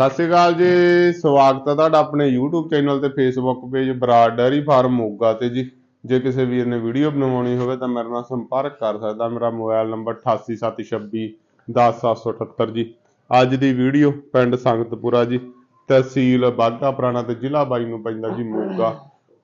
ਸਤਿ ਸ਼੍ਰੀ ਅਕਾਲ ਜੀ, ਸਵਾਗਤ ਹੈ ਤੁਹਾਡਾ ਆਪਣੇ YouTube ਚੈਨਲ ਤੇ Facebook page Brar dairy farm Moga ਤੇ ਜੀ। ਜੇ ਕਿਸੇ ਵੀਰ ਨੇ ਵੀਡੀਓ ਬਣਵਾਉਣੀ ਹੋਵੇ ਤਾਂ ਮੇਰੇ ਨਾਲ ਸੰਪਰਕ ਕਰ ਸਕਦਾ, ਮੇਰਾ ਮੋਬਾਈਲ ਨੰਬਰ 8876 10778 ਜੀ। ਅੱਜ ਦੀ ਵੀਡੀਓ ਪਿੰਡ ਸੰਗਤਪੁਰਾ ਜੀ, ਤਹਿਸੀਲ ਬਾਘਾ ਪੁਰਾਣਾ ਤੇ ਜ਼ਿਲ੍ਹਾ ਬਾਈ ਨੂੰ ਪੈਂਦਾ ਜੀ ਮੋਗਾ।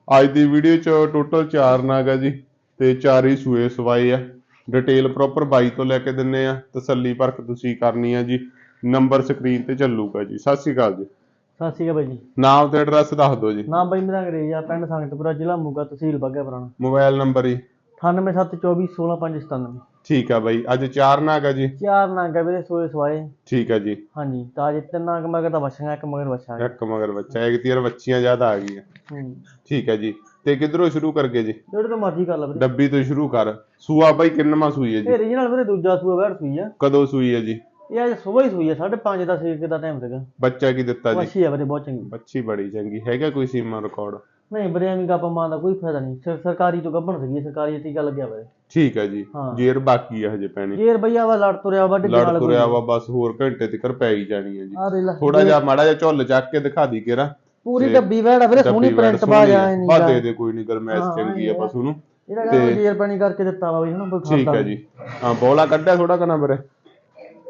ਅੱਜ ਦੀ ਵੀਡੀਓ ਚ ਟੋਟਲ 4 ਨਾਗ ਹੈ ਜੀ ਤੇ ਚਾਰ ਹੀ ਸੂਏ ਸਵਾਏ ਆ। ਡਿਟੇਲ ਪ੍ਰੋਪਰ ਬਾਈ ਤੋਂ ਲੈ ਕੇ ਦਿੰਨੇ ਆ। ਤਸੱਲੀ ਪਰਖ ਤੁਸੀਂ ਕਰਨੀ ਆ ਜੀ। ਨੰਬਰ ਸਕਰੀਨ ਤੇ ਚੱਲੂਗਾ ਜੀ। ਸਤਿ ਸ਼੍ਰੀ ਅਕਾਲ ਜੀ। ਸਤਿ ਸ਼੍ਰੀ ਅਕਾਲ ਬਾਈ ਜੀ। ਨਾਮ ਤੇ ਐਡਰੈਸ ਦੱਸ ਦਿਓ ਜੀ। ਨਾਮ ਬਾਈ ਮੇਰਾ ਅੰਗਰੇਜ਼ ਆ ਪਿੰਡ ਸੰਗਤਪੁਰਾ ਜ਼ਿਲ੍ਹਾ ਮੋਗਾ ਤਹਿਸੀਲ ਬੱਗਾ ਪੁਰਾਣਾ। ਮੋਬਾਈਲ ਨੰਬਰ ਜੀ। 9724216597 ਠੀਕ ਆ ਬਾਈ ਅੱਜ ਚਾਰ ਨਾਗ ਆ ਜੀ। ਚਾਰ ਨਾਂਗਾ ਵੀਰੇ ਸੋਏ ਸਵਾਏ। ਠੀਕ ਆ ਜੀ। ਹਾਂਜੀ ਤਾਂ ਜੇ ਤਿੰਨ ਨਾਂਗ ਮਗਰ ਤਾਂ ਬੱਛੀਆਂ ਇੱਕ ਮਗਰ ਬੱਛਾ ਇੱਕ ਮਗਰ ਬੱਚਾ ਇੱਕ ਤੀਰ ਬੱਚੀਆਂ ਜ਼ਿਆਦਾ ਆ ਗਈਆਂ। ਹੂੰ। ਠੀਕ ਹੈ ਜੀ। ਤੇ ਕਿੱਧਰੋਂ ਸ਼ੁਰੂ ਕਰਗੇ ਜੀ? ਜਿਹੜੇ ਤੋਂ ਮਰਜ਼ੀ ਕਰ ਲਾ ਵੀਰੇ। ਡੱਬੀ ਤੋਂ ਸ਼ੁਰੂ ਕਰ। ਸੂਆ ਬਾਈ ਕਿੰਨਵਾਂ ਸੂਈ ਹੈ ਜੀ? ਇਹ ਰੀਜਨਲ ਵੀਰੇ ਦੂਜਾ ਸੂਆ ਬੈਠ ਸੂਈ ਆ। ਕਦੋਂ ਸੂਈ ਹੈ ਜੀ? ਇਹ ਅੱਜ ਸਵੇਰ ਹੀ ਸੂਈ ਆ 5:30 ਦਾ ਸਵੇਰ ਦਾ ਟਾਈਮ ਸੀਗਾ? ਬੱਚਾ ਕੀ ਦਿੱਤਾ ਜੀ? ਬੱਛੀ ਆ ਵੀਰੇ ਬਹੁਤ ਚੰਗੀ। ਬੱਚੀ ਬੜੀ ਚੰਗੀ ਹੈਗਾ ਕੋਈ ਸੀਮਾ ਰਿਕਾਰਡ ਨਹੀਂ ਵੀਰੇ ਐਵੇਂ ਗੱਪ ਮਾਂ ਦਾ ਕੋਈ ਫਾਇਦਾ ਨਹੀਂ। ਸਰ- ਸਰਕਾਰੀ ਤੋਂ ਗੱਭਣ ਸੀਗੀ ਸਰਕਾਰੀ ਟੀਕਾ ਲੱਗਿਆ ਵੀਰੇ ਠੀਕ ਹੈ ਜੀ ਹਾਂ। ਜੇਰ ਬਾਕੀ ਆ ਹਜੇ ਪੈਣੀ। ਜੇਰ ਬਈਆ ਵਾ ਲੜ ਤੁਰਿਆ ਵਾ ਡਿੱਗਣ ਲੜ ਵਾਲਾ ਤੁਰਿਆ ਵਾ ਬਸ ਹੋਰ ਘੰਟੇ ਤੱਕ ਪੈ ਹੀ ਜਾਣੀ ਹੈ ਜੀ। ਆ ਥੋੜਾ ਜਿਹਾ ਮਾੜਾ ਜਿਹਾ ਝੁੱਲ ਚੱਕ ਕੇ ਦਿਖਾ ਦੀ ਕੇਰਾ ਪੂਰੀ ਡੱਬੀ ਵੈੜਾ ਵੀਰੇ ਸੋਹਣੀ ਪ੍ਰਿੰਟ ਬਾਜ ਆ। ਨਹੀਂ ਬਾ ਦੇ ਦੇ ਕੋਈ ਨਹੀਂ ਗਰਮੈਸ਼ ਹਾਂ, ਚੰਗੀ ਆ ਬਸ ਉਹਨੂੰ। ਇਹਦਾ ਜੇਰ ਪਾਣੀ ਕਰਕੇ ਦਿੱਤਾ ਵਾ ਬਈ ਹਨਾ ਕੋਈ ਠੀਕ ਖਾਂਦਾ ਹੈ ਜੀ। ਹਾਂ ਬੋਲਾ ਕੱਢਿਆ ਥੋੜਾ ਕਨਾ ਵੀਰੇ।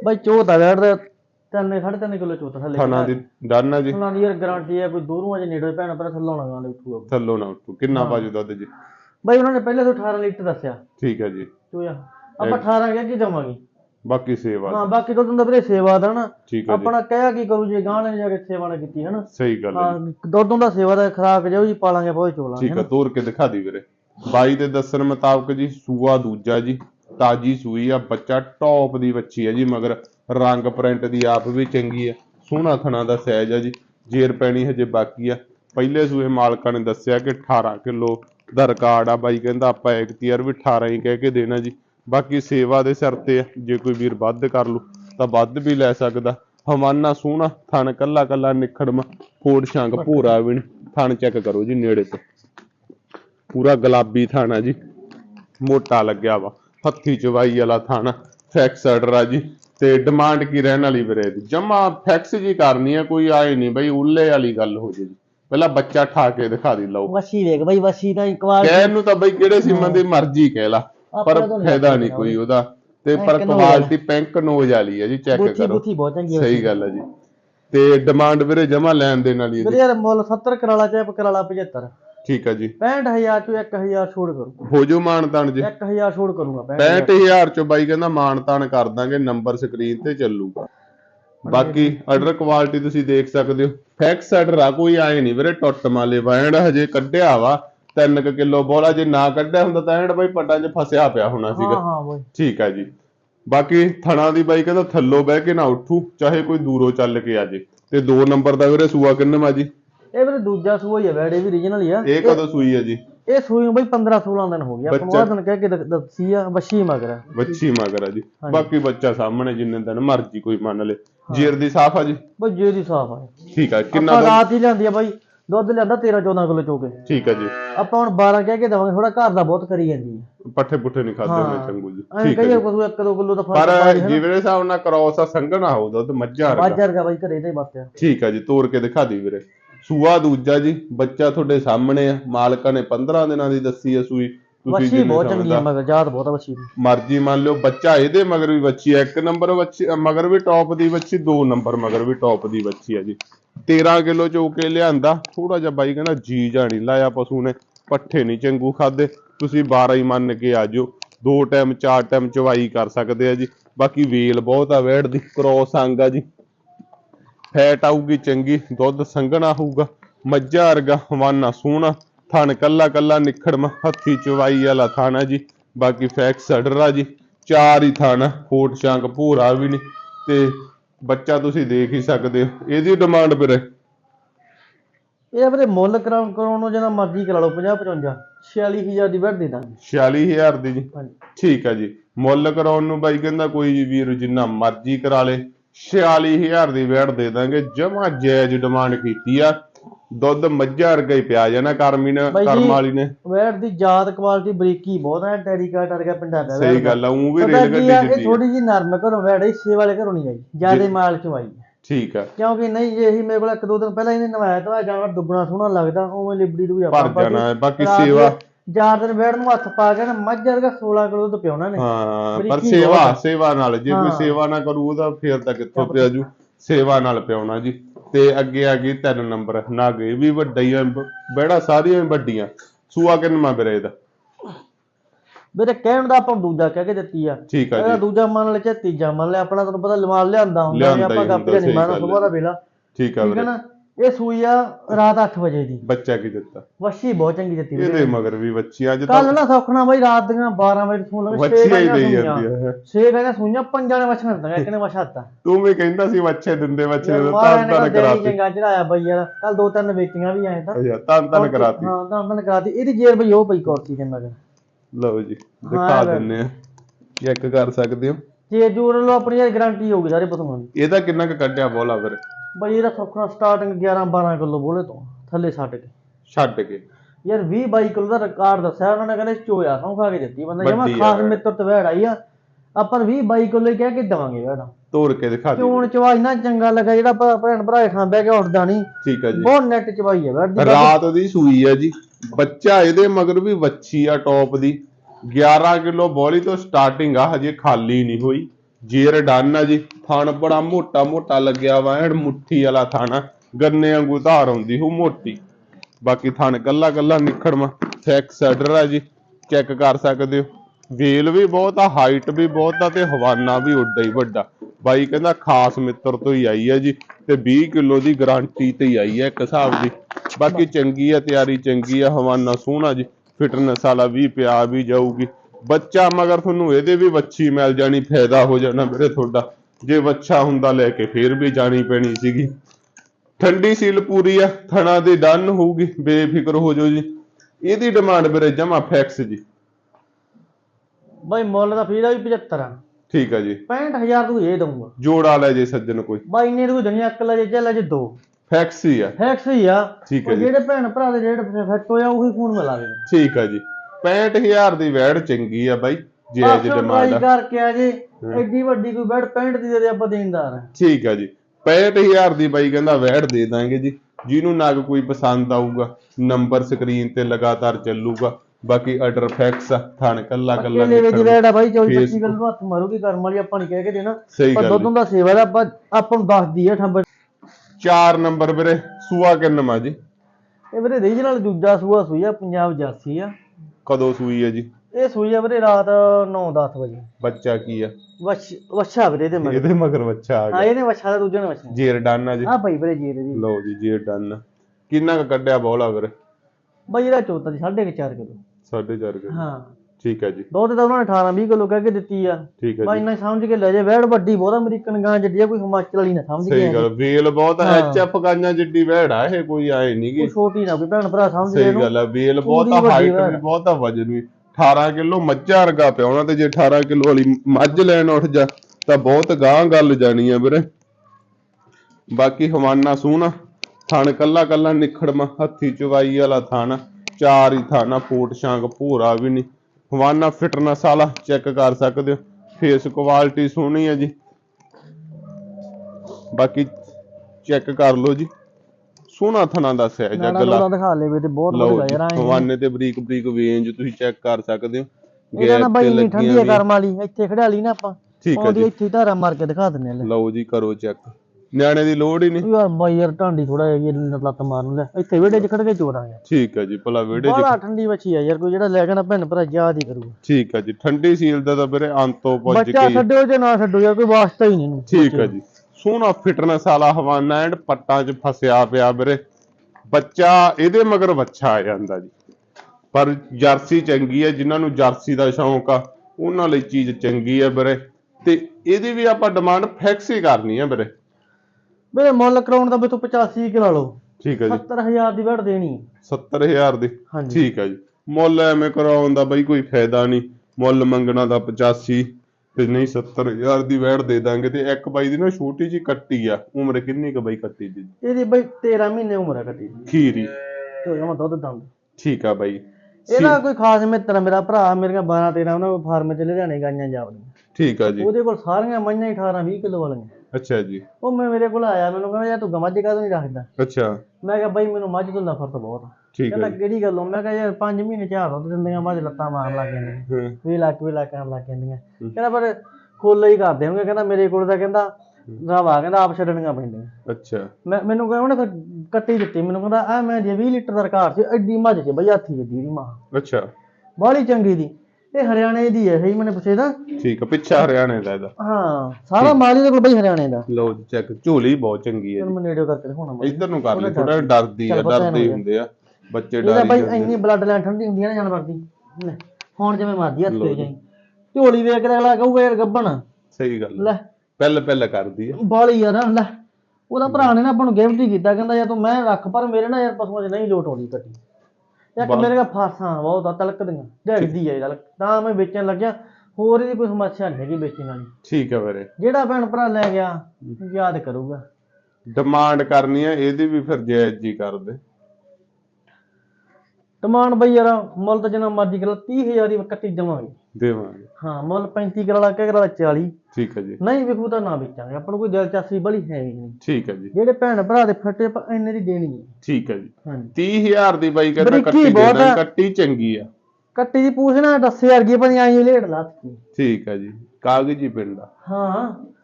ਬਈ ਚੋਤਾ ਦਾ ਤਿੰਨ ਸਾਢੇ ਤਿੰਨ ਕਿਲੋ ਚੋਤਾ ਥੱਲੇ। ਖਾਣਾ ਦੀ ਡਨ ਹੈ ਜੀ। ਉਹਨਾਂ ਦੀ ਯਾਰ ਗਾਰੰਟੀ ਹੈ ਕੋਈ ਦੂਰੋਂ ਅਜੇ ਨੇੜੇ ਭੈਣ ਪਰ ਥੱਲੋਂ ਨਾ ਗਾਂਦੇ ਉੱਠੂਗਾ ਥੱਲੋਂ ਨਾ ਉੱਠੂ। ਕਿੰਨਾ ਬਾਜੂ ਦੁੱਧ ਜੀ? ਬਈ ਉਹਨਾਂ ਨੇ ਪਹਿਲੇ ਤੋਂ 18 ਲੀਟਰ ਦੱਸਿਆ। ਠੀਕ ਹੈ ਜੀ। ਚੋਇਆ। ਆਪਾਂ 18 ਕਹਿ ਕੇ ਜਾਵਾਂਗੇ ਬਾਕੀ ਸੇਵਾ ਹਾਂ ਬਾਕੀ ਦੁੱਧ ਦਾ ਵੀਰੇ ਸੇਵਾ ਦਾ ਨਾ। ਆਪਣਾ ਕਹਿਆ ਕੀ ਕਰੂ ਜੇ ਗਾਂ ਨੇ ਜਾ ਕੇ ਸੇਵਾ ਨਾ ਕੀਤੀ ਹਨਾ? ਸਹੀ ਗੱਲ ਹੈ ਦੁੱਧ ਦਾ ਸੇਵਾ ਦਾ ਖਰਾਕ ਜੋ ਜੀ ਪਾਲਾਂਗੇ ਬਹੁਤ ਚੋਲਾਂਗੇ ਠੀਕ ਹੈ ਤੋਰ ਕੇ ਦਿਖਾ ਦੀ ਵੀਰੇ। ਬਾਈ ਦੇ ਦੱਸਣ ਮੁਤਾਬਕ ਜੀ ਸੂਆ ਦੂਜਾ ਜੀ। ਤਾਜੀ ਸੂਈ ਆ, ਬੱਚਾ ਟੌਪ ਦੀ ਬੱਚੀ ਹੈ ਜੀ, ਮਗਰ ਰੰਗ ਪ੍ਰਿੰਟ ਦੀ ਆਪ ਵੀ ਚੰਗੀ ਹੈ ਸੋਹਣਾ ਥਣਾ ਦਾ ਸਾਈਜ਼ ਆ ਜੀ, ਜੇਰ ਪੈਣੀ ਹਜੇ ਬਾਕੀ ਆ। ਪਹਿਲੇ ਸੂਏ ਮਾਲਕਾਂ ਨੇ ਦੱਸਿਆ ਕਿ 18 ਕਿਲੋ ਦਾ ਰਿਕਾਰਡ ਆ, ਬਾਈ ਕਹਿੰਦਾ ਆਪਾਂ ਇੱਕ ਤੀਰ ਵੀ 18 ਹੀ ਕਹਿ ਕੇ ਦੇਣਾ ਜੀ। ਬਾਕੀ ਸੇਵਾ ਦੇ ਸਿਰ ਤੇ ਆ, ਜੇ ਕੋਈ ਵੀਰ ਵੱਧ ਕਰ ਲੂ, ਤਾਂ ਵੱਧ ਵੀ ਲੈ ਸਕਦਾ। ਹਵਾਨਾ ਸੋਹਣਾ, ਥਣ ਕੱਲਾ ਕੱਲਾ ਨਿਖੜਮਾ ਫੋੜ ਸ਼ੰਗ ਭੂਰਾ ਵੀ ਨੀ। ਥਣ ਚੈੱਕ ਕਰੋ ਜੀ ਨੇੜੇ ਤੋਂ। ਪੂਰਾ ਗੁਲਾਬੀ ਥਾਣਾ ਜੀ, ਮੋਟਾ ਲੱਗਿਆ ਵਾ। ਹੱਥੀ ਚਵਾਈ ਵਾਲਾ ਥਾਣਾ ਫੈਕਸ ਆਰਡਰ ਆ ਜੀ। ਤੇ ਡਿਮਾਂਡ ਕੀ ਰਹਿਣ ਵਾਲੀ ਵੀਰੇ ਦੀ ਜਮਾ ਫੈਕਸ ਜੀ ਕਰਨੀ ਆ ਕੋਈ ਆਏ ਨਹੀਂ ਬਈ ਉੱਲੇ ਵਾਲੀ ਗੱਲ ਹੋ ਜੇ ਜੀ। ਪਹਿਲਾਂ ਬੱਚਾ ਠਾ ਕੇ ਦਿਖਾ ਦੀ ਲਓ। ਵਸੀ ਵੇਖ ਬਈ ਵਸੀ ਤਾਂ ਇੱਕ ਵਾਰ ਕਹਿਣ ਨੂੰ ਤਾਂ ਬਈ ਕਿਹੜੇ ਸੀਮਨ ਦੀ ਮਰਜ਼ੀ ਕਹਿ ਲਾ ਪਰ ਫਾਇਦਾ ਨਹੀਂ ਕੋਈ ਉਹਦਾ। ਤੇ ਪਰ ਕੁਆਲਿਟੀ ਪੈਂਕ ਨੋਜ਼ ਵਾਲੀ ਹੈ ਜੀ ਚੈੱਕ ਕਰੋ। ਬੁੱਥੀ ਬਹੁਤ ਚੰਗੀ ਹੈ ਸਹੀ ਗੱਲ ਹੈ ਜੀ। ਤੇ ਡਿਮਾਂਡ ਵੀਰੇ ਜਮਾ ਲੈਣ ਦੇਣ ਵਾਲੀ ਹੈ ਵੀਰੇ ਜੀ ਯਾਰ ਮੁੱਲ 70 ਕਰਾਲਾ ਚਾਹੇ ਕਰਾਲਾ 75 ਠੀਕ ਹੈ ਜੀ। 65000 ਚੋਂ 1000 ਛੋੜ ਕਰੂ। ਹੋ ਜੋ ਮਾਨਤਾਨ ਜੀ। 1000 ਛੋੜ ਕਰੂੰਗਾ 65 65000 ਚੋਂ ਬਾਈ ਕਹਿੰਦਾ ਮਾਨਤਾਨ ਕਰ ਦਾਂਗੇ ਨੰਬਰ ਸਕਰੀਨ ਤੇ ਚੱਲੂਗਾ। ਬਾਕੀ ਆਰਡਰ ਕੁਆਲਿਟੀ ਤੁਸੀਂ ਦੇਖ ਸਕਦੇ ਹੋ। ਫੈਕਸ ਆਰਡਰ ਆ ਕੋਈ ਆਏ ਨਹੀਂ ਵੀਰੇ ਟੁੱਟ ਮਾਲੇ ਵਾਇਣ ਹਜੇ ਕੱਢਿਆ ਵਾ। 3 ਕਿਲੋ ਬੋਲਾ ਜੇ ਨਾ ਕੱਢਿਆ ਹੁੰਦਾ ਤਾਂ ਐਂਡ ਬਾਈ ਪੱਟਾਂ 'ਚ ਫਸਿਆ ਪਿਆ ਹੋਣਾ ਹਾਂ ਸੀਗਾ। ਹਾਂ ਬਈ। ਠੀਕ ਆ ਜੀ। ਬਾਕੀ ਥਣਾ ਦੀ ਬਾਈ ਕਹਿੰਦਾ ਥੱਲੋਂ ਬਹਿ ਕੇ ਨਾ ਉੱਠੂ ਚਾਹੇ ਕੋਈ ਦੂਰੋਂ ਚੱਲ ਕੇ ਆ ਜੇ। ਤੇ 2 ਨੰਬਰ ਦਾ ਵੀਰੇ ਸੂਆ ਕਿੰਨਵਾ ਜੀ? ਇਹ ਵੀਰੇ ਦੂਜਾ ਸੂਆ ਹੀ ਆ ਵੈੜ ਇਹ ਵੀ ਰੀਜਨਲ ਹੀ ਆ। ਇਹ ਕਦੋਂ ਸੂਈ ਆ ਜੀ? ਇਹ ਸੂਈ ਨੂੰ ਬਈ 15 16 ਦਿਨ ਹੋ ਗਿਆ ਬੱਚਾ- 15 ਦਿਨ ਕਹਿ ਕੇ ਦ- ਦੱਸੀ ਆ ਬੱਛੀ ਮਗਰ। ਆ। ਮਗਰ ਆ ਜੀ। ਬਾਕੀ ਬੱਚਾ ਸਾਹਮਣੇ ਜਿੰਨੇ ਦਿਨ ਮਰਜ਼ੀ ਕੋਈ ਮੰਨ ਲੇ। ਜੀਰ ਦੀ ਸਾਫ਼ ਆ ਜੀ? ਬਈ ਜੇ ਦੀ ਸਾਫ਼ ਆ। ਠੀਕ ਆ ਕਿੰਨਾ? ਰਾਤ ਹੀ ਲਿਆਂਦੀ ਆ ਬਾਈ ਦੁੱਧ ਲਿਆਂਦਾ 13 14 ਕਿਲੋ ਚੋਕੇ ਠੀਕ ਆ ਜੀ। ਆਪਾਂ ਹੁਣ 12 ਕਹਿ ਕੇ ਦਵਾਂਗੇ ਥੋੜਾ ਘਰ ਦਾ ਬਹੁਤ ਕਰੀ ਜਾਂਦੀ ਆ। ਪੱਠੇ ਪੁੱਠੇ ਨਹੀਂ ਖਾਦੇ ਹੋਣੇ ਚੰਗੂ ਜੀ। ਠੀਕ ਹੈ ਜੀ। ਕੋਈ 1 2 ਕਿਲੋ ਦਾ ਪਰ ਫ਼ਰਕ ਜਿਵੇਂ ਹਿਸਾਬ ਨਾਲ ਕ੍ਰੋਸ ਆ ਸੰਘਣਾ ਹੋਊ ਦੁੱਧ ਮੱਝਾਂ ਵਰਗਾ। ਬਾਜਰ ਦਾ ਬਾਈ ਘਰੇ ਤੇ ਬਸਿਆ ਠੀਕ ਆ ਜੀ ਤੋੜ ਕੇ ਦਿਖਾ ਦੀ ਵੀਰੇ। ਸੂਆ ਦੂਜਾ ਜੀ ਬੱਚਾ ਤੁਹਾਡੇ ਸਾਹਮਣੇ ਆ ਮਾਲਕਾਂ ਨੇ 15 ਦਿਨਾਂ ਦੀ ਦੱਸੀ ਆ ਸੂਈ ਜਿੰਨੇ ਬਹੁਤ ਚੰਗੀ ਸਮਝਦਾ ਮਗਰ ਜਾਤ ਬਹੁਤ ਦੀ। ਮਰਜ਼ੀ ਮੰਨ ਲਿਓ ਬੱਚਾ ਇਹਦੇ ਮਗਰ ਵੀ ਬੱਚੀ ਆ ਇੱਕ ਨੰਬਰ ਬੱਚੀ ਅ, ਮਗਰ ਵੀ ਟੌਪ ਦੀ ਬੱਚੀ ਦੋ ਨੰਬਰ ਮਗਰ ਵੀ ਟੌਪ ਦੀ ਬੱਚੀ ਆ ਜੀ। 13 ਕਿਲੋ ਚੋ ਕੇ ਲਿਆਂਦਾ ਥੋੜਾ ਜਿਹਾ ਬਾਈ ਕਹਿੰਦਾ ਜੀ ਜਾਣੀ ਲਾਇਆ ਪਸ਼ੂ ਨੇ ਪੱਠੇ ਨਹੀਂ ਚੰਗੂ ਖਾਦੇ ਤੁਸੀਂ 12 ਹੀ ਮੰਨ ਕੇ ਆ ਜਾਓ। ਦੋ ਟਾਈਮ ਚਾਰ ਟਾਈਮ ਚਵਾਈ ਕਰ ਸਕਦੇ ਆ ਜੀ ਬਾਕੀ ਵੇਲ ਬਹੁਤ ਆ ਵੇੜ ਦੀ ਕ੍ਰੋਸ ਅੰਗ ਆ ਜੀ। ਫੈਟ ਆਊਗੀ ਚੰਗੀ ਦੁੱਧ ਸੰਘਣਾ ਹੋਊਗਾ ਮੱਝਾਂ ਵਰਗਾ ਹਵਾਨਾ ਸੋਹਣਾ ਥਣ ਕੱਲਾ ਕੱਲਾ ਨਿਖੜਮਾ ਹੱਥੀ ਚਵਾਈ ਵਾਲਾ ਥਾਣਾ ਜੀ ਬਾਕੀ ਫੈਕਸ ਅਡਰਾ ਜੀ ਚਾਰ ਹੀ ਥਾਣਾ ਕੋਟ ਸ਼ੰਕ ਭੂਰਾ ਵੀ ਨਹੀਂ ਤੇ ਬੱਚਾ ਤੁਸੀਂ ਦੇਖ ਹੀ ਸਕਦੇ ਹੋ ਇਹਦੀ ਡਿਮਾਂਡ ਵੀਰੇ ਇਹ ਵੀਰੇ ਮੁੱਲ ਕਰਾਉਣ ਕਰਾਉਣ ਨੂੰ ਜਿਹਨਾਂ ਮਰਜ਼ੀ ਕਰਾ ਲਓ 50 55 46000 ਦੀ ਬੈਠ ਦੇ ਦਾਂਗੇ। 46000 ਦੀ ਜੀ। ਠੀਕ ਹੈ ਜੀ ਮੁੱਲ ਕਰਾਉਣ ਨੂੰ ਬਾਈ ਕਹਿੰਦਾ ਕੋਈ ਜੀ ਵੀਰ ਜਿੰਨਾ ਮਰਜ਼ੀ ਕਰਾ ਲੇ 46000 ਦੀ ਵੇੜ ਦੇ ਦਾਂਗੇ। ਜਮਾ ਜਾਇਜ਼ ਡਿਮਾਂਡ ਕੀਤੀ ਆ। ਦੁੱਧ ਮੱਝਾਂ ਵਰਗਾ ਹੀ ਪਿਆ ਜਾਣਾ ਕਰਮੀ ਨੇ ਬਾਈ ਜੀ, ਕਰਮ ਵਾਲੀ ਨੇ। ਵੈਟ ਦੀ ਜਾਤ ਕੁਆਲਿਟੀ ਬਰੀਕੀ ਬਹੁਤ ਹੈ ਡੈਡੀਕੇਟ ਵਰਗਾ ਪਿੰਡਾ ਦਾ ਸਹੀ ਗੱਲ ਆ ਉਹ ਵੀ ਰੇਲ ਗੱਡੀ ਇਹ ਥੋੜੀ ਜੀ ਨਰਮ ਘਰੋਂ ਵੈੜ ਇਹ ਛੇ ਵਾਲੇ ਘਰੋਂ ਨਹੀਂ ਆਈ ਜਿਆਦੇ ਮਾਲ ਚੋਂ ਆਈ ਹੈ। ਠੀਕ ਆ। ਕਿਉਂਕਿ ਨਹੀਂ ਇਹੀ ਮੇਰੇ ਕੋਲ ਇੱਕ ਦੋ ਦਿਨ ਪਹਿਲਾਂ ਇਹਨੇ ਨਵਾਇਆ ਤਾਂ ਜਾਨਵਰ ਦੁੱਗਣਾ ਸੋਹਣਾ ਲੱਗਦਾ ਉਵੇਂ ਲਿਬੜੀ ਦੂ ਭਰ ਜਾਣਾ ਹੈ ਬਾਕੀ ਸੇਵਾ। ਚਾਰ ਦਿਨ ਬੈਠ ਨੂੰ ਹੱਥ ਪਾ ਕੇ ਨਾ ਮੱਝ ਵਰਗਾ 16 ਕਿਲੋ ਦੁੱਧ ਪਿਆਉਣਾ ਨੇ। ਹਾਂ ਪਰ ਬਰੀਕੀ ਸੇਵਾ ਬਹੁਤ। ਸੇਵਾ ਨਾਲ ਜੇ ਕੋਈ ਹਾਂ। ਸੇਵਾ ਨਾ ਕਰੂ ਉਹਦਾ ਫੇਰ ਤਾਂ ਕਿੱਥੋਂ ਪਿਆ ਜੂ ਸੇਵਾ ਨਾਲ ਪਿਆਉਣਾ ਜੀ। ਤੇ ਅੱਗੇ ਆ ਗਈ ਤਿੰਨ ਨੰਬਰ ਨਾਗੇ ਵੀ ਵੱਡਾ ਹੀ ਆ ਬੜਾ ਸਾਰੀਆਂ ਹੀ ਵੱਡੀਆਂ। ਸੂਆ ਕਿੰਨਾ ਵੀਰੇ ਇਹਦਾ? ਵੀਰੇ ਕਹਿਣ ਦਾ ਆਪਾਂ ਦੂਜਾ ਕਹਿ ਕੇ ਦਿੱਤੀ ਆ। ਠੀਕ ਆ ਇਹਦਾ ਜੀ ਦੂਜਾ ਮੰਨ ਲੈ ਚਾਹੇ ਤੀਜਾ ਮੰਨ ਲੈ ਆਪਣਾ ਤੁਹਾਨੂੰ ਪਤਾ ਲਿਮਾਲ ਲਿਆਂਦਾ ਹੁੰਦਾ ਵੀ ਲਿਆਂਦਾ ਆਪਾਂ ਗੱਪ ਹੁੰਦਾ, ਨਹੀਂ ਮਾਰਨਾ ਗੱਲ ਸੁਬਾਹ ਦਾ ਵੇਲਾ। ਠੀਕ ਆ ਠੀਕ ਹੈ ਵੀਰੇ। ਨਾ? ਇਹ ਸੂਈ ਆ ਰਾਤ 8 ਵਜੇ ਦੀ। ਬੱਚਾ ਕੀ ਦਿੱਤਾ? ਵਸ਼ੀ ਬਹੁਤ ਚੰਗੀ ਦਿੱਤੀ ਇਹਦੇ ਮਗਰ ਵੀ ਬੱਚੀ ਅੱਜ ਕੱਲ ਨਾ ਸੌਖਣਾ ਬਾਈ ਰਾਤ ਦੀਆਂ 12 ਵਜੇ ਫੋਨ ਲੱਗਾ ਬੱਚੀਆਂ ਹੀ ਦੇਈ ਜਾਂਦੀ ਹੈ ਛੇ ਕਹਿੰਦਾ ਸੂਈਆਂ ਪੰਜਾਂ ਨੇ ਵਛਣਾ ਦਿੱਤਾ ਇੱਕ ਨੇ ਵਛਾ ਦਿੱਤਾ। ਤੂੰ ਵੀ ਕਹਿੰਦਾ ਸੀ ਬੱਚੇ ਦਿੰਦੇ ਯਾਰ ਤਾਂ ਤਾਂ ਕਰਾਤੀ। ਚੰਗਾ ਚੜਾਇਆ ਬਾਈ ਯਾਰ ਕੱਲ ਦੋ ਤਿੰਨ ਵੇਚੀਆਂ ਵੀ ਆਏ ਤਾਂ। ਅੱਛਾ ਤਾਂ ਤਾਂ ਕਰਾਤੀ। ਹਾਂ ਤਾਂ ਤਾਂ ਕਰਾਤੀ। ਇਹਦੀ ਜੇਰ ਬਈ ਉਹ ਪਈ ਕੁਰਸੀ ਦੇ ਮਗਰ। ਲਓ ਜੀ ਦਿਖਾ। ਦਿੰਨੇ ਆ ਚੈੱਕ ਕਰ ਸਕਦੇ ਹੋ। ਜੇ ਜੋਰ ਲੋ ਆਪਣੀ ਯਾਰ ਗਾਰੰਟੀ ਹੋਊਗੀ ਸਾਰੇ ਪਸ਼ੂਆਂ ਦੀ। ਇਹਦਾ ਕਿੰਨਾ ਕੁ ਕੱਢਿਆ ਬੋਲਾ ਫਿਰ? ਬਈ ਇਹਦਾ ਸੌਖਣਾ ਸਟਾਰਟਿੰਗ 11 12 ਕਿਲੋ ਬੋਲੇ ਤੋਂ ਥੱਲੇ ਛੱਡ ਕੇ। ਛੱਡ ਕੇ। ਯਾਰ 20 22 ਕਿਲੋ ਦਾ ਰਿਕਾਰਡ ਦੱਸਿਆ ਉਹਨਾਂ ਨੇ ਕਹਿੰਦੇ ਚੋਇਆ ਸੌਂ ਖਾ ਕੇ ਦਿੱਤੀ ਬੰਦਾ ਜਮਾ ਖਾਸ। ਮਿੱਤਰ ਤੇ ਵੈੜ ਆਈ ਆ। ਆਪਾਂ 20 22 ਕਿਲੋ ਹੀ ਕਹਿ ਕੇ ਦਵਾਂਗੇ ਵੈੜਾ ਤੋੜ ਕੇ ਦਿਖਾ ਦੇ। ਚੋਣ ਚਵਾਈ ਨਾ ਚੰਗਾ ਲੱਗਾ ਜਿਹੜਾ ਭੈਣ ਭਰਾ ਖਾਂ ਬਹਿ ਕੇ ਉੱਠਦਾ ਨਹੀਂ। ਠੀਕ ਆ ਜੀ। ਬਹੁਤ ਨੈਟ ਚਵਾਈ ਹੈ ਦੀ। ਰਾਤ ਦੀ ਸੂਈ ਆ ਜੀ। ਬੱਚਾ ਇਹਦੇ ਮਗਰ ਵੀ ਵੱਛੀ ਆ ਟੌਪ ਦੀ। 11 ਕਿਲੋ ਬੋਲੀ ਤੋਂ ਸਟਾਰਟਿੰਗ ਆ ਹਜੇ ਖਾਲੀ ਨਹੀਂ ਹੋਈ। ਜੇਰ ਡਨ ਆ ਜੀ। ਥਣ ਬੜਾ ਮੋਟਾ ਮੋਟਾ ਲੱਗਿਆ ਵਾ, ਐਨ ਮੁੱਠੀ ਵਾਲਾ ਥਣ ਗੰਨੇ ਵਾਂਗੂ ਧਾਰ ਆਉਂਦੀ ਹੋ ਮੋਟੀ। ਬਾਕੀ ਥਣ ਕੱਲਾ ਕੱਲਾ ਨਿਖੜਵਾ ਸੈਕ ਸੈਡਰ ਆ ਜੀ। ਚੈੱਕ ਕਰ ਸਕਦੇ ਹੋ। ਵੇਲ ਵੀ ਬਹੁਤ ਆ ਹਾਈਟ ਵੀ ਬਹੁਤ ਆ ਤੇ ਹਵਾਨਾ ਵੀ ਉੱਡਾ ਹੀ ਵੱਡਾ। ਬਾਈ ਕਹਿੰਦਾ ਖਾਸ ਮਿੱਤਰ ਤੋਂ ਹੀ ਆਈ ਹੈ ਜੀ ਤੇ 20 ਕਿਲੋ ਦੀ ਗਾਰੰਟੀ ਤੇ ਹੀ ਆਈ ਹੈ ਇੱਕ ਹਿਸਾਬ ਦੀ। ਬਾਕੀ ਚੰਗੀ ਆ, ਤਿਆਰੀ ਚੰਗੀ ਆ, ਹਵਾਨਾ ਸੋਹਣਾ ਜੀ। ਫਿਟਨੈਸ ਵਾਲਾ ਵੀ ਪਿਆ, ਵੀ ਜਾਊਗੀ। ਬੱਚਾ ਮਗਰ ਤੁਹਾਨੂੰ ਇਹਦੇ ਵੀ ਵੱਛੀ ਮਿਲ ਜਾਣੀ ਫਾਇਦਾ ਹੋ ਜਾਣਾ ਵੀਰੇ ਤੁਹਾਡਾ। ਜੇ ਬੱਚਾ ਹੁੰਦਾ ਲੈ ਕੇ ਫੇਰ ਵੀ ਜਾਣੀ ਪੈਣੀ ਸੀਗੀ। ਠੰਡੀ ਸੀਲ ਪੂਰੀ ਆ ਥਣਾ ਦੀ ਡਨ ਹੋਊਗੀ ਬੇਫਿਕਰ ਹੋ ਜਾਓ ਜੀ। ਇਹਦੀ ਡਿਮਾਂਡ ਵੀਰੇ ਜਮਾ ਫੈਕਸ ਜੀ। ਬਾਈ ਮੁੱਲ ਦਾ ਆ ਵੀ 75 ਆ। ਠੀਕ ਆ ਜੀ। 65000 ਤੂੰ ਇਹ ਦਊਂਗਾ। ਜੋੜਾ ਲੈ ਜੇ ਸੱਜਣ ਕੋਈ। ਬਾਈ ਨੇ ਤੂੰ ਦੁਨੀਆ ਅਕਲ ਜੇ ਚੱਲ ਜੇ ਦੋ। ਫੈਕਸ ਹੀ ਆ। ਫੈਕਸ ਹੀ ਆ। ਠੀਕ ਹੈ। ਜਿਹੜੇ ਭੈਣ ਭਰਾ ਦੇ ਰੇਟ ਫਿੱਟ ਹੋਇਆ ਉਹੀ ਫੋਨ ਮਿਲਾ ਦੇ ਠੀਕ ਆ ਜੀ। 65000 ਦੀ ਵੈੜ ਚੰਗੀ ਆ ਬਾਈ ਜੇ ਟਰਾਈ ਡਿਮਾਂਡ ਆ। ਕਰਕੇ ਆ ਜੇ ਐਡੀ ਵੱਡੀ ਕੋਈ ਬੈਡ 65 ਦੀ ਦੇ ਦੇ ਆਪਾਂ ਦੇਣਦਾਰ ਆ। ਠੀਕ ਆ ਜੀ 65000 ਦੀ ਬਾਈ ਕਹਿੰਦਾ ਵੈੜ ਦੇ ਦਾਂਗੇ ਜੀ ਜਿਹਨੂੰ ਨਗ ਕੋਈ ਪਸੰਦ ਆਊਗਾ ਨੰਬਰ ਸਕਰੀਨ ਤੇ ਲਗਾਤਾਰ ਚੱਲੂਗਾ ਬਾਕੀ ਆਰਡਰ ਫੈਕਸ ਆ ਥਣ ਕੱਲਾ ਕੱਲਾ ਕੱਲੇ ਵਿੱਚ ਆ ਬਾਈ 24 ਫੇਸ 25 ਕਿਲੋ ਨੂੰ ਹੱਥ ਮਾਰੂਗੀ ਕਰਮ ਵਾਲੀ ਆਪਾਂ ਨਹੀਂ ਕਹਿ ਕੇ ਦੇਣਾ ਪਰ ਗੱਲ ਦੁੱਧ ਦਾ ਸੇਵਾ ਦਾ ਆਪਾਂ ਆਪਾਂ ਨੂੰ ਦੱਸਦੀ ਆ ਠੰਬਰ ਚਾਰ ਨੰਬਰ ਵੀਰੇ ਸੂਆ ਕਿੰਨਵਾ ਜੀ? ਇਹ ਵੀਰੇ ਰੀਜਨਲ ਦੂਜਾ ਸੂਆ ਸੂਈ ਆ ਪੰਜਾਬ ਜਾਸੀ ਆ। ਕਦੋਂ ਸੂਈ ਹੈ ਜੀ? ਇਹ ਸੂਈ ਆ ਵੀਰੇ ਰਾਤ 9-10 ਵਜੇ। ਬੱਚਾ ਕੀ ਆ? ਵਛ ਵਛਾ ਵੀਰੇ ਦੇ ਮਗਰ। ਇਹਦੇ ਮਗਰ ਬੱਚਾ ਆ ਹਾਂ ਗਿਆ ਇਹਨੇ ਵਛਾ ਦਾ ਦੂਜੇ ਨੇ ਵਛਾ। ਜੇਰ ਡਨ ਆ ਜੀ। ਆ ਭਾਈ ਵੀਰੇ ਜੀ ਇਹਦੇ ਜੀ। ਲਓ ਜੀ ਜੇਰ ਡਨ। ਕਿੰਨਾ ਕੁ ਕੱਢਿਆ ਬੋਲਾ ਵੀਰੇ? ਬਾਈ ਇਹਦਾ ਚੌਥਾ ਜੀ 4.5 ਕਿਲੋ। 4.5 ਕਿਲੋ। ਹਾਂ। ਠੀਕ ਹੈ ਜੀ। ਦੁੱਧ ਤਾਂ ਉਹਨਾਂ ਨੇ 18-20 ਕਿਲੋ ਕਹਿ ਕੇ ਦਿੱਤੀ ਆ। ਠੀਕ ਹੈ ਜੀ। ਇੰਨਾ ਸਮਝ ਕੇ ਲੈ ਜੇ ਵੈੜ ਵੱਡੀ ਬਹੁਤ ਅਮਰੀਕਨ ਗਾਂ ਜੱਡੀ ਆ ਕੋਈ ਹਿਮਾਚਲ ਵਾਲੀ ਨਾ ਸਮਝ ਕੇ ਸਹੀ ਗੱਲ ਵੇਲ ਬਹੁਤ ਹਾਂ। ਐਚ ਐਫ ਗਾਈਆਂ ਜਿੱਡੀ ਵਹਿੜ ਆ ਇਹ ਕੋਈ ਆਏ ਨੀ ਗੀ। ਕੋਈ ਛੋਟੀ ਨਾ ਕੋਈ ਭੈਣ ਭਰਾ ਸਮਝ ਲੈ ਸਹੀ ਗੱਲ ਆ ਵੇਲ ਬਹੁਤ ਆ ਹਾਈਟ ਵੀ। ਬਹੁਤ ਆ ਵਜਨ ਵੀ। 18 ਕਿਲੋ ਮੱਝਾਂ ਵਰਗਾ ਪਿਆਉਣਾ ਤੇ ਜੇ 18 ਕਿਲੋ ਵਾਲੀ ਮੱਝ ਲੈਣ ਉੱਠ ਜਾ ਤਾਂ ਬਹੁਤ ਗਾਂ ਗੱਲ ਜਾਣੀ ਆ ਵੀਰੇ। ਬਾਕੀ ਹਵਾਨਾ ਸੂਣਾ ਥਣ ਕੱਲਾ ਕੱਲਾ ਨਿਖੜਮਾ ਹੱਥੀ ਚਵਾਈ ਵਾਲਾ ਥਣ ਚਾਰ ਹੀ ਥਾਣਾ ਫੋਟ ਸ਼ਾਂਗ ਭੂਰਾ ਵੀ ਨਹੀਂ ਹਵਾਨਾ ਫਿਟਨੈਸ ਵਾਲਾ ਚੈੱਕ ਕਰ ਸਕਦੇ ਹੋ। ਫੇਸ ਕੁਆਲਿਟੀ ਸੋਹਣੀ ਹੈ ਜੀ। ਬਾਕੀ ਚੈੱਕ ਕਰ ਲਓ ਜੀ। ਸੋਹਣਾ ਥਣਾ ਦਾ ਸਹਿਜ ਆ ਨਾੜਾ ਗਲਾ। ਦਿਖਾ ਲੈ ਵੀ ਤੇ ਬਹੁਤ ਵਧੀਆ ਯਾਰ ਐਂ ਹਵਾਨੇ ਤੇ ਬਰੀਕ ਬਰੀਕ ਵੇਂਜ ਤੁਸੀਂ ਚੈੱਕ ਕਰ ਸਕਦੇ ਹੋ। ਇਹਦਾ ਨਾ ਬਾਈ ਤੇ ਇੰਨੀ ਠੰਡੀ ਕਰਮ ਵਾਲੀ ਇੱਥੇ ਖੜਾ ਲਈ ਨਾ ਆਪਾਂ। ਠੀਕ ਹੈ ਜੀ। ਇੱਥੇ ਹੀ ਧਾਰਾ ਮਾਰ ਕੇ ਦਿਖਾ ਦਿੰਨੇ ਆ ਲਓ ਜੀ ਕਰੋ ਚੈੱਕ ਨਿਆਣੇ ਦੀ ਲੋੜ ਹੀ ਨਹੀਂ। ਯਾਰ ਬਾਈ ਯਾਰ ਢਾਂਡੀ ਥੋੜਾ ਜਿਹਾ ਇਹਨੂੰ ਲੱਤ ਮਾਰਨ ਲੈ। ਇੱਥੇ ਵਿਹੜੇ 'ਚ ਖੜ ਕੇ ਚੋਰਾਂਗੇ ਠੀਕ ਹੈ ਜੀ ਭਲਾ ਵਿਹੜੇ 'ਚ ਬੜਾ ਠੰਡੀ ਬੱਚੀ ਆ ਯਾਰ ਕੋਈ ਜਿਹੜਾ ਲੈ ਕੇ ਨਾ ਭੈਣ ਭਰਾ ਯਾਦ ਹੀ ਕਰੂਗਾ। ਠੀਕ ਹੈ ਜੀ ਠੰਡੀ ਸੀਲ ਦਾ ਤਾਂ ਵੀਰੇ ਅੰਤੋਂ ਪੁੱਜ ਬੱਚਾ ਕੇ। ਛੱਡਿਓ ਜੇ ਨਾ ਛੱਡੋ ਯਾਰ ਕੋਈ ਵਾਸਤਾ ਹੀ ਨਹੀਂ ਇਹਨੂੰ। ਠੀਕ ਹੈ ਜੀ ਸੋਹਣਾ ਫਿਟਨੈਸ ਵਾਲਾ ਹਵਾਨਾ ਐਂਡ ਪੱਟਾਂ 'ਚ ਫਸਿਆ ਪਿਆ ਵੀਰੇ। ਬੱਚਾ ਇਹਦੇ ਮਗਰ ਬੱਚਾ ਆ ਜਾਂਦਾ ਜੀ। ਪਰ ਜਰਸੀ ਚੰਗੀ ਹੈ ਜਿਨ੍ਹਾਂ ਨੂੰ ਜਰਸੀ ਦਾ ਸ਼ੌਂਕ ਆ ਉਹਨਾਂ ਲਈ ਚੀਜ਼ ਚੰਗੀ ਹੈ ਵੀਰੇ। ਤੇ ਇਹਦੀ ਵੀ ਆਪਾਂ ਡਿਮਾਂਡ ਫਿਕਸ ਹੀ ਕਰਨੀ ਹੈ ਵੀਰੇ। ਮੇਰੇ ਮੁੱਲ ਕਰਾਉਣ ਦਾ ਮੇਤੋਂ 85 ਕਿ ਲਾ ਲਓ। ਠੀਕ ਹੈ ਜੀ। 70000 ਦੀ ਵੜ ਦੇਣੀ। 70000 ਦੀ। ਠੀਕ ਹੈ ਜੀ। ਮੁੱਲ ਐਵੇਂ ਕਰਾਉਣ ਦਾ ਬਈ ਕੋਈ ਫਾਇਦਾ ਨਹੀਂ। ਮੁੱਲ ਮੰਗਣਾ ਦਾ 85 ਤੇ ਨਹੀਂ 70000 ਦੀ ਵੈੜ ਦੇ ਦਾਂਗੇ ਤੇ ਇੱਕ ਬਾਈ ਦੀ ਨਾ ਛੋਟੀ ਜੀ ਕੱਟੀ ਆ। ਉਮਰ ਕਿੰਨੀ ਕੁ ਬਾਈ ਕੱਟੀ ਦੀ? ਇਹਦੀ ਬਈ 13 ਮਹੀਨੇ ਉਮਰ ਹੈ ਕੱਟੀ ਦੀ। ਖੀਰੀ। ਤੇ ਜਮਾ ਦੁੱਧ ਦੰਦ। ਠੀਕ ਆ ਬਾਈ। ਇਹਦਾ ਕੋਈ ਖਾਸ ਮਿੱਤਰ ਮੇਰਾ ਭਰਾ ਮੇਰੀਆਂ 12 13 ਉਹਨਾਂ ਫਾਰਮ ਚ ਲੁਧਿਆਣੇ ਗਾਈਆਂ ਜਾਵਦੀਆਂ ਠੀਕ ਆ ਜੀ। ਉਹਦੇ ਕੋਲ ਸਾਰੀਆਂ ਮਈਆਂ ਹੀ 18 20 ਕਿਲੋ ਵਾਲੀਆਂ। ਅੱਛਾ ਜੀ। ਉਹ ਮੈਂ ਮੇਰੇ ਕੋਲ ਆਇਆ ਮੈਨੂੰ ਕਹਿੰਦਾ ਯਾਰ ਤੂੰ ਗਮਾ ਜੀ ਕਾਹਦੋਂ ਨਹੀਂ ਰੱਖਦਾ? ਅੱਛਾ। ਮੈਂ ਕਿਹਾ ਬਾਈ ਮੈਨੂੰ ਮੱਝ ਤੋਂ ਨਫ਼ਰਤ ਬਹੁਤ ਆ। ਠੀਕ ਕਹਿੰਦਾ ਹੈ ਜੀ। ਕਿਹੜੀ ਗੱਲੋਂ ਮੈਂ ਕਿਹਾ ਯਾਰ 5 ਮਹੀਨੇ ਚਾਰ ਦੁੱਧ ਦਿੰਦੀਆਂ ਮੱਝ ਲੱਤਾਂ ਮਾਰਨ ਲੱਗ ਜਾਂਦੀਆਂ। ਹਾਂ। ਵੀ ਲੱਕ ਵੀ ਲੱਕ ਕਰਨ ਲੱਗ ਜਾਂਦੀਆਂ। ਕਹਿੰਦਾ ਪਰ ਖੋਲੇ ਹੀ ਕਰਦੇ ਹੋਣਗੇ ਕਹਿੰਦਾ ਮੇਰੇ ਕੋਲ ਤਾਂ ਕਹਿੰਦਾ ਰਵਾ ਕਹਿੰਦਾ ਆਪ ਛੱਡਣੀਆਂ ਪੈਂਦੀਆਂ। ਅੱਛਾ। ਮੈਂ ਮੈਨੂੰ ਕਹਿੰਦਾ ਉਹਨੇ ਫਿਰ ਕੱਟੀ ਦਿੱਤੀ। ਮੈਨੂੰ ਕਹਿੰਦਾ ਆ ਮੈਂ ਜੇ 20 ਲੀਟਰ ਦਾ ਰਿਕਾਰਡ ਸੀ ਐਡੀ ਮੱਝ ਚ ਬਈ ਹੱਥੀ ਵੱਜੀ ਦੀ ਮਾਂ ਅੱਛਾ। ਬਾਹਲੀ ਚੰਗੀ ਦੀ। ਇਹ ਹਰਿਆਣੇ ਦੀ ਹੈ ਸਹੀ ਮੈਨੂੰ ਪੁੱਛੇ ਨਾ ਠੀਕ ਆ ਪਿੱਛਾ ਹਰਿਆਣੇ ਦਾ ਇਹਦਾ। ਹਾਂ ਸਾਰਾ ਮਾਲ ਇਹਦੇ ਕੋਲ ਬਈ ਹਰਿਆਣੇ ਦਾ। ਲਓ ਜੀ ਚੈੱਕ ਝੋਲੀ ਬਹੁਤ ਚੰਗੀ ਹੈ ਮੈਂ ਨੇੜੇ ਕਰਕੇ ਦਿਖਾਉਣਾ ਮੈਂ ਇੱਧਰ ਨੂੰ ਕਰ ਲਈ ਥੋੜਾ ਡਰਦੀ ਆ ਚੱਲ ਪਤਾ ਡਰਦੇ ਹੀ ਇਹਨੂੰ ਹੁੰਦੇ ਆ ਬੱਚੇ ਇਹਦਾ ਡਰੀ ਬਾਈ ਜਾਂਦੇ ਇੰਨੀ ਬਲੱਡ ਲਾਈਨ ਠੰਡੀ ਹੁੰਦੀ ਹੈ ਨਾ ਜਾਨਵਰ ਦੀ। ਲੈ, ਹੁਣ ਜਿਵੇਂ ਮਰਦੀ ਹੱਥ ਤੇ ਜਾਈ। ਝੋਲੀ ਵੇਖ ਕੇ ਅਗਲਾ ਕਹੂਗਾ ਯਾਰ ਗੱਬਣ ਸਹੀ ਗੱਲ ਲੈ। ਪਹਿਲ ਪਹਿਲ ਕਰਦੀ ਆ। ਬਾਲੀ ਯਾਰ ਲੈ। ਉਹਦਾ ਭਰਾ ਨੇ ਨਾ ਆਪਾਂ ਨੂੰ ਗਿਫਟ ਹੀ ਕੀਤਾ ਕਹਿੰਦਾ ਯਾਰ ਤੂੰ ਮੈਂ ਰੱਖ ਪਰ ਮੇਰੇ ਨਾ ਯਾਰ ਪਸ਼ੂਆਂ 'ਚ ਨਹੀਂ ਲੋਟ ਆਉਂਦੀ ਕੱਟੀ ਇੱਕ ਮੇਰੇ ਕੋਲ ਫਾਸਾਂ ਬਹੁਤ ਆ ਤਲਕਦੀਆਂ ਡੈਗਦੀ ਆ ਇਹ ਗੱਲ ਤਾਂ ਮੈਂ ਵੇਚਣ ਲੱਗਿਆ ਹੋਰ ਇਹਦੀ ਕੋਈ ਸਮੱਸਿਆ ਨਹੀਂ ਹੈਗੀ ਵੇਚਣ ਵਾਲੀ। ਠੀਕ ਆ ਵੀਰੇ। ਜਿਹੜਾ ਭੈਣ ਭਰਾ ਲੈ ਗਿਆ ਯਾਦ ਕਰੂਗਾ। ਡਿਮਾਂਡ ਕਰਨੀ ਆ ਇਹਦੀ ਵੀ ਫਿਰ ਜਾਇਜ਼ ਜੀ ਕਰਦੇ। ਡਿਮਾਂਡ ਬਈ ਯਾਰ ਮੁੱਲ ਤਾਂ ਜਿੰਨਾ ਮਰਜ਼ੀ ਕਰ ਲਾ 30000 ਦੀ ਕੱਟੀ ਦੇਵਾਂਗੇ। ਦੇਵਾਂਗੇ। ਹਾਂ ਮੁੱਲ 35 ਕਰਾ ਲਾ ਕੇ ਕਰਾ ਲਾ 40 ਠੀਕ ਹੈ ਜੀ। ਨਹੀਂ ਵਿਕੂ ਤਾਂ ਨਾ ਵੇਚਾਂਗੇ ਆਪਾਂ ਨੂੰ ਕੋਈ ਦਿਲਚਸਪੀ ਬੜੀ ਹੈ ਹੀ ਨਹੀਂ। ਠੀਕ ਹੈ ਜੀ। ਜਿਹੜੇ ਭੈਣ ਭਰਾ ਦੇ ਫੱਟੇ ਆਪਾਂ ਇੰਨੇ ਦੀ ਦੇਣੀ ਹੈ। ਠੀਕ ਹੈ ਜੀ। ਹਾਂਜੀ। 30000 ਦੀ ਬਾਈ ਕਹਿੰਦਾ ਬਰੀਕੀ ਕੱਟੀ ਬਹੁਤ ਦੇਣਾ ਆ। ਕੱਟੀ ਚੰਗੀ ਆ। ਕੱਟੀ ਦੀ ਪੂਛ ਨਾ ਦੱਸੇ ਵਰਗੀ ਬਣੀ ਆਈ ਲੱਤ। ਕੀ ਠੀਕ ਹੈ ਜੀ। ਕਾਗਜ਼ੀ ਪਿੰਡ ਆ। ਹਾਂ।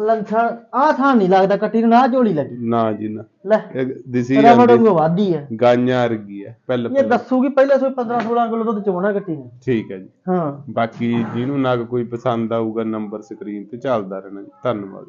ਲੰਥਾ ਆ ਥਾਂ ਨਹੀਂ ਲੱਗਦਾ ਕੱਟੀ ਨੂੰ ਨਾ ਝੋਲੀ ਲੱਗੀ। ਨਾ ਜੀ ਨਾ। ਲੈ ਇਹ ਦਿਸੀ ਰਬੜ ਜਾਂਦੀ। ਵਾਂਗੂ ਵਾਦੀ ਹੈ ਗਾਈਆਂ ਵਰਗੀ ਹੈ ਪਹਿਲ ਇਹ ਪਹਿਲ। ਦੱਸੂਗੀ ਪਹਿਲੇ ਸੋਈ 15 16 ਕਿਲੋ ਦੁੱਧ ਚੋਣਾ ਕੱਟੀ ਨੇ। ਠੀਕ ਹੈ ਜੀ। ਹਾਂ। ਬਾਕੀ ਜਿਹਨੂੰ ਨਗ ਕੋਈ ਪਸੰਦ ਆਊਗਾ ਨੰਬਰ ਸਕਰੀਨ ਤੇ ਚੱਲਦਾ ਰਹਿਣਾ ਜੀ। ਧੰਨਵਾਦ।